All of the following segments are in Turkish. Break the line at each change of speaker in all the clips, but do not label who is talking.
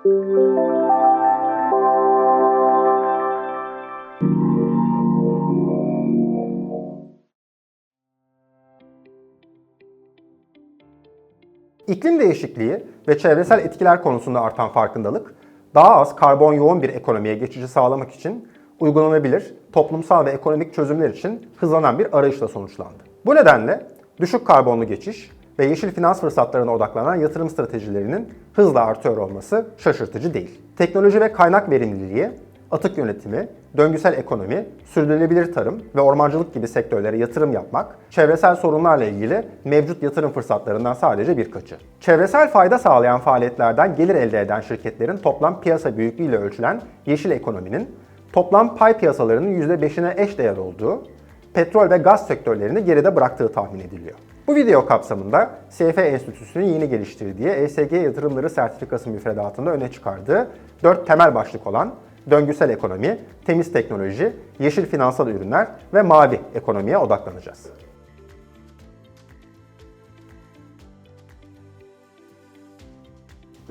İklim değişikliği ve çevresel etkiler konusunda artan farkındalık, daha az karbon yoğun bir ekonomiye geçişi sağlamak için uygulanabilir toplumsal ve ekonomik çözümler için hızlanan bir arayışla sonuçlandı. Bu nedenle düşük karbonlu geçiş ve yeşil finans fırsatlarına odaklanan yatırım stratejilerinin hızla artıyor olması şaşırtıcı değil. Teknoloji ve kaynak verimliliği, atık yönetimi, döngüsel ekonomi, sürdürülebilir tarım ve ormancılık gibi sektörlere yatırım yapmak, çevresel sorunlarla ilgili mevcut yatırım fırsatlarından sadece birkaçı. Çevresel fayda sağlayan faaliyetlerden gelir elde eden şirketlerin toplam piyasa büyüklüğüyle ölçülen yeşil ekonominin toplam pay piyasalarının %5'ine eş değer olduğu, petrol ve gaz sektörlerini geride bıraktığı tahmin ediliyor. Bu video kapsamında CF Enstitüsü'nün yeni geliştirdiği ESG yatırımları sertifikası müfredatında öne çıkardığı 4 temel başlık olan döngüsel ekonomi, temiz teknoloji, yeşil finansal ürünler ve mavi ekonomiye odaklanacağız.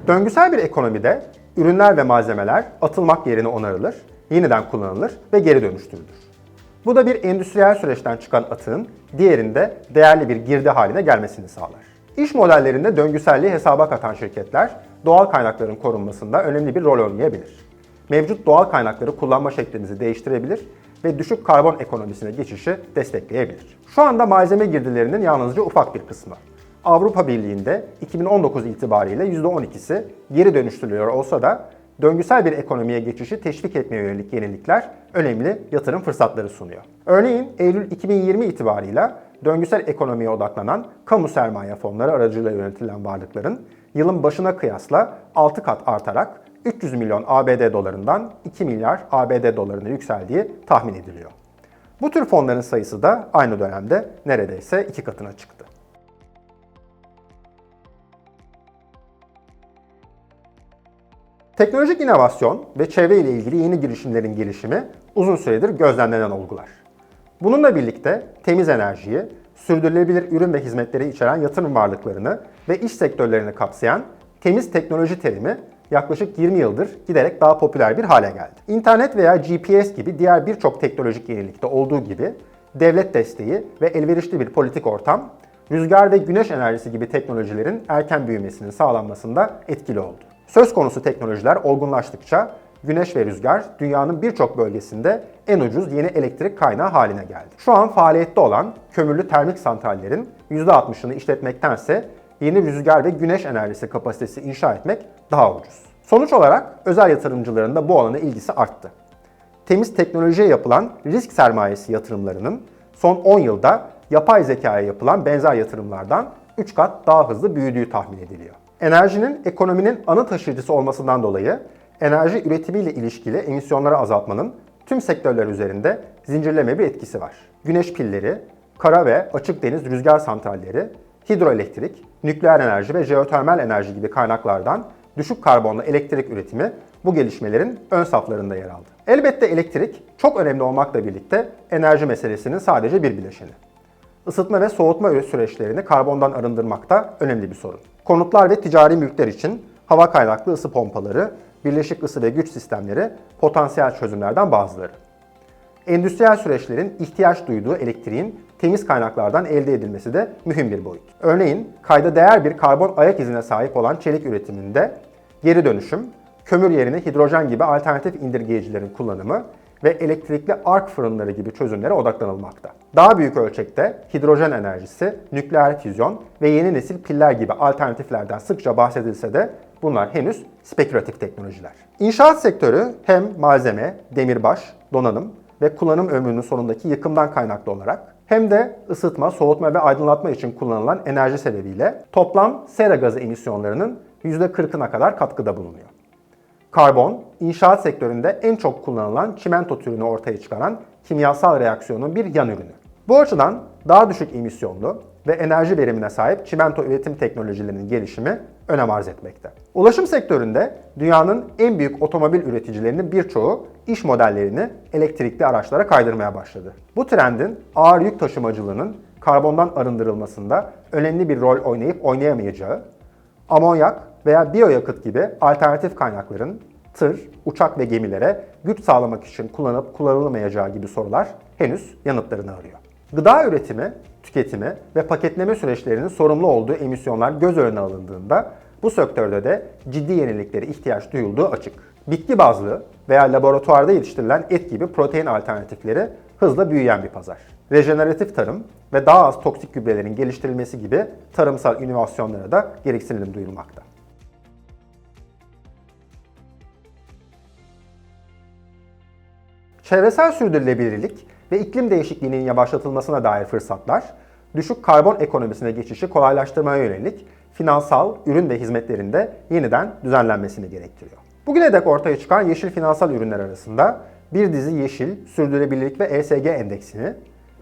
Döngüsel bir ekonomide ürünler ve malzemeler atılmak yerine onarılır, yeniden kullanılır ve geri dönüştürülür. Bu da bir endüstriyel süreçten çıkan atığın diğerinde değerli bir girdi haline gelmesini sağlar. İş modellerinde döngüselliği hesaba katan şirketler doğal kaynakların korunmasında önemli bir rol oynayabilir. Mevcut doğal kaynakları kullanma şeklimizi değiştirebilir ve düşük karbon ekonomisine geçişi destekleyebilir. Şu anda malzeme girdilerinin yalnızca ufak bir kısmı. Avrupa Birliği'nde 2019 itibariyle %12'si geri dönüştürülüyor olsa da döngüsel bir ekonomiye geçişi teşvik etmeye yönelik yenilikler önemli yatırım fırsatları sunuyor. Örneğin Eylül 2020 itibarıyla döngüsel ekonomiye odaklanan kamu sermaye fonları aracılığıyla yönetilen varlıkların yılın başına kıyasla 6 kat artarak 300 milyon ABD dolarından 2 milyar ABD dolarına yükseldiği tahmin ediliyor. Bu tür fonların sayısı da aynı dönemde neredeyse iki katına çıktı. Teknolojik inovasyon ve çevre ile ilgili yeni girişimlerin gelişimi uzun süredir gözlemlenen olgular. Bununla birlikte temiz enerjiyi, sürdürülebilir ürün ve hizmetleri içeren yatırım varlıklarını ve iş sektörlerini kapsayan temiz teknoloji terimi yaklaşık 20 yıldır giderek daha popüler bir hale geldi. İnternet veya GPS gibi diğer birçok teknolojik yenilikte olduğu gibi devlet desteği ve elverişli bir politik ortam, rüzgar ve güneş enerjisi gibi teknolojilerin erken büyümesinin sağlanmasında etkili oldu. Söz konusu teknolojiler olgunlaştıkça güneş ve rüzgar dünyanın birçok bölgesinde en ucuz yeni elektrik kaynağı haline geldi. Şu an faaliyette olan kömürlü termik santrallerin %60'ını işletmektense yeni rüzgar ve güneş enerjisi kapasitesi inşa etmek daha ucuz. Sonuç olarak özel yatırımcıların da bu alana ilgisi arttı. Temiz teknolojiye yapılan risk sermayesi yatırımlarının son 10 yılda yapay zekaya yapılan benzer yatırımlardan 3 kat daha hızlı büyüdüğü tahmin ediliyor. Enerjinin ekonominin ana taşıyıcısı olmasından dolayı enerji üretimiyle ilişkili emisyonları azaltmanın tüm sektörler üzerinde zincirleme bir etkisi var. Güneş pilleri, kara ve açık deniz rüzgar santralleri, hidroelektrik, nükleer enerji ve jeotermal enerji gibi kaynaklardan düşük karbonlu elektrik üretimi bu gelişmelerin ön saflarında yer aldı. Elbette elektrik çok önemli olmakla birlikte enerji meselesinin sadece bir bileşeni. Isıtma ve soğutma süreçlerini karbondan arındırmak da önemli bir sorun. Konutlar ve ticari mülkler için hava kaynaklı ısı pompaları, birleşik ısı ve güç sistemleri potansiyel çözümlerden bazıları. Endüstriyel süreçlerin ihtiyaç duyduğu elektriğin temiz kaynaklardan elde edilmesi de mühim bir boyut. Örneğin kayda değer bir karbon ayak izine sahip olan çelik üretiminde geri dönüşüm, kömür yerine hidrojen gibi alternatif indirgeyicilerin kullanımı ve elektrikli ark fırınları gibi çözümlere odaklanılmakta. Daha büyük ölçekte hidrojen enerjisi, nükleer füzyon ve yeni nesil piller gibi alternatiflerden sıkça bahsedilse de bunlar henüz spekülatif teknolojiler. İnşaat sektörü hem malzeme, demirbaş, donanım ve kullanım ömrünün sonundaki yıkımdan kaynaklı olarak hem de ısıtma, soğutma ve aydınlatma için kullanılan enerji sebebiyle toplam sera gazı emisyonlarının %40'ına kadar katkıda bulunuyor. Karbon, inşaat sektöründe en çok kullanılan çimento türünü ortaya çıkaran kimyasal reaksiyonun bir yan ürünü. Bu açıdan daha düşük emisyonlu ve enerji verimine sahip çimento üretim teknolojilerinin gelişimi önem arz etmekte. Ulaşım sektöründe dünyanın en büyük otomobil üreticilerinin birçoğu iş modellerini elektrikli araçlara kaydırmaya başladı. Bu trendin ağır yük taşımacılığının karbondan arındırılmasında önemli bir rol oynayıp oynayamayacağı, amonyak, veya biyoyakıt gibi alternatif kaynakların tır, uçak ve gemilere güç sağlamak için kullanıp kullanılmayacağı gibi sorular henüz yanıtlarını arıyor. Gıda üretimi, tüketimi ve paketleme süreçlerinin sorumlu olduğu emisyonlar göz önüne alındığında bu sektörde de ciddi yeniliklere ihtiyaç duyulduğu açık. Bitki bazlı veya laboratuvarda yetiştirilen et gibi protein alternatifleri hızla büyüyen bir pazar. Rejeneratif tarım ve daha az toksik gübrelerin geliştirilmesi gibi tarımsal inovasyonlara da gereksinim duyulmakta. Çevresel sürdürülebilirlik ve iklim değişikliğinin yavaşlatılmasına dair fırsatlar, düşük karbon ekonomisine geçişi kolaylaştırmaya yönelik finansal ürün ve hizmetlerinde yeniden düzenlenmesini gerektiriyor. Bugüne dek ortaya çıkan yeşil finansal ürünler arasında bir dizi yeşil, sürdürülebilirlik ve ESG endeksini,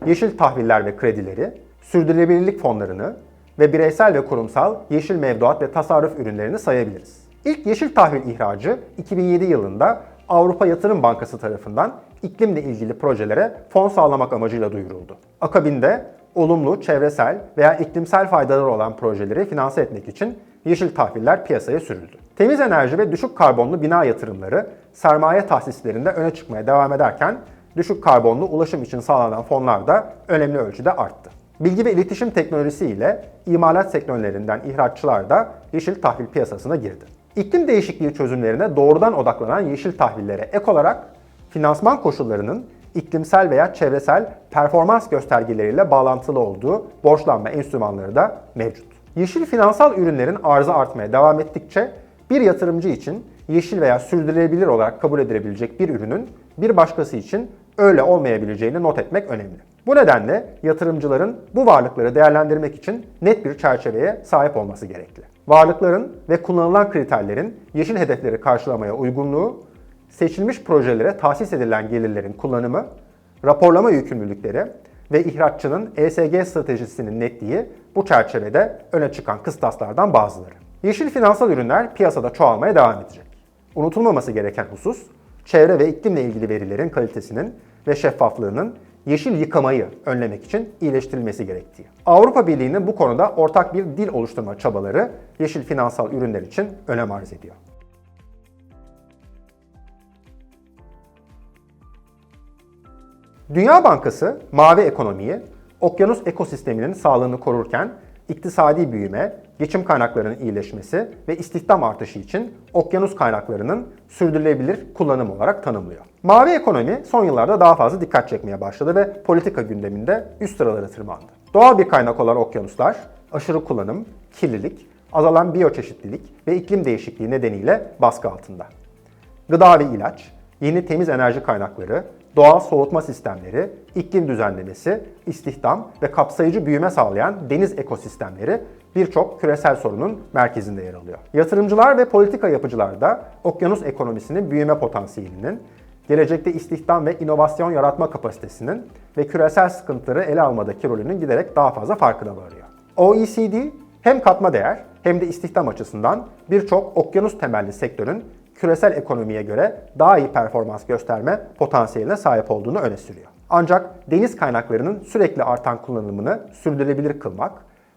yeşil tahviller ve kredileri, sürdürülebilirlik fonlarını ve bireysel ve kurumsal yeşil mevduat ve tasarruf ürünlerini sayabiliriz. İlk yeşil tahvil ihracı 2007 yılında Avrupa Yatırım Bankası tarafından iklimle ilgili projelere fon sağlamak amacıyla duyuruldu. Akabinde olumlu çevresel veya iklimsel faydaları olan projeleri finanse etmek için yeşil tahviller piyasaya sürüldü. Temiz enerji ve düşük karbonlu bina yatırımları sermaye tahsislerinde öne çıkmaya devam ederken düşük karbonlu ulaşım için sağlanan fonlar da önemli ölçüde arttı. Bilgi ve iletişim teknolojisi ile imalat sektörlerinden ihraççılar da yeşil tahvil piyasasına girdi. İklim değişikliği çözümlerine doğrudan odaklanan yeşil tahvillere ek olarak finansman koşullarının iklimsel veya çevresel performans göstergeleriyle bağlantılı olduğu borçlanma enstrümanları da mevcut. Yeşil finansal ürünlerin arzı artmaya devam ettikçe bir yatırımcı için yeşil veya sürdürülebilir olarak kabul edilebilecek bir ürünün bir başkası için öyle olmayabileceğini not etmek önemli. Bu nedenle yatırımcıların bu varlıkları değerlendirmek için net bir çerçeveye sahip olması gerekli. Varlıkların ve kullanılan kriterlerin yeşil hedefleri karşılamaya uygunluğu, seçilmiş projelere tahsis edilen gelirlerin kullanımı, raporlama yükümlülükleri ve ihraççının ESG stratejisinin netliği bu çerçevede öne çıkan kıstaslardan bazıları. Yeşil finansal ürünler piyasada çoğalmaya devam edecek. Unutulmaması gereken husus, çevre ve iklimle ilgili verilerin kalitesinin ve şeffaflığının yeşil yıkamayı önlemek için iyileştirilmesi gerektiği. Avrupa Birliği'nin bu konuda ortak bir dil oluşturma çabaları yeşil finansal ürünler için önem arz ediyor. Dünya Bankası mavi ekonomiyi, okyanus ekosisteminin sağlığını korurken iktisadi büyüme, geçim kaynaklarının iyileşmesi ve istihdam artışı için okyanus kaynaklarının sürdürülebilir kullanım olarak tanımlıyor. Mavi ekonomi son yıllarda daha fazla dikkat çekmeye başladı ve politika gündeminde üst sıralara tırmandı. Doğal bir kaynak olan okyanuslar, aşırı kullanım, kirlilik, azalan biyoçeşitlilik ve iklim değişikliği nedeniyle baskı altında. Gıda ve ilaç, yeni temiz enerji kaynakları, doğal soğutma sistemleri, iklim düzenlemesi, istihdam ve kapsayıcı büyüme sağlayan deniz ekosistemleri birçok küresel sorunun merkezinde yer alıyor. Yatırımcılar ve politika yapıcılar da okyanus ekonomisinin büyüme potansiyelinin, gelecekte istihdam ve inovasyon yaratma kapasitesinin ve küresel sıkıntıları ele almadaki rolünün giderek daha fazla farkına varıyor. OECD hem katma değer hem de istihdam açısından birçok okyanus temelli sektörün küresel ekonomiye göre daha iyi performans gösterme potansiyeline sahip olduğunu öne sürüyor. Ancak deniz kaynaklarının sürekli artan kullanımını sürdürülebilir kılmak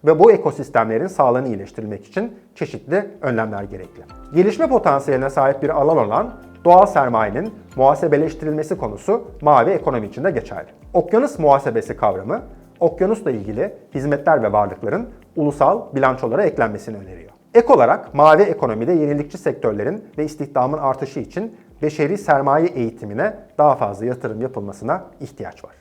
ve bu ekosistemlerin sağlığını iyileştirmek için çeşitli önlemler gerekli. Gelişme potansiyeline sahip bir alan olan doğal sermayenin muhasebeleştirilmesi konusu mavi ekonomi için de geçerli. Okyanus muhasebesi kavramı, okyanusla ilgili hizmetler ve varlıkların ulusal bilançolara eklenmesini öneriyor. Ek olarak mavi ekonomide yenilikçi sektörlerin ve istihdamın artışı için beşeri sermaye eğitimine daha fazla yatırım yapılmasına ihtiyaç var.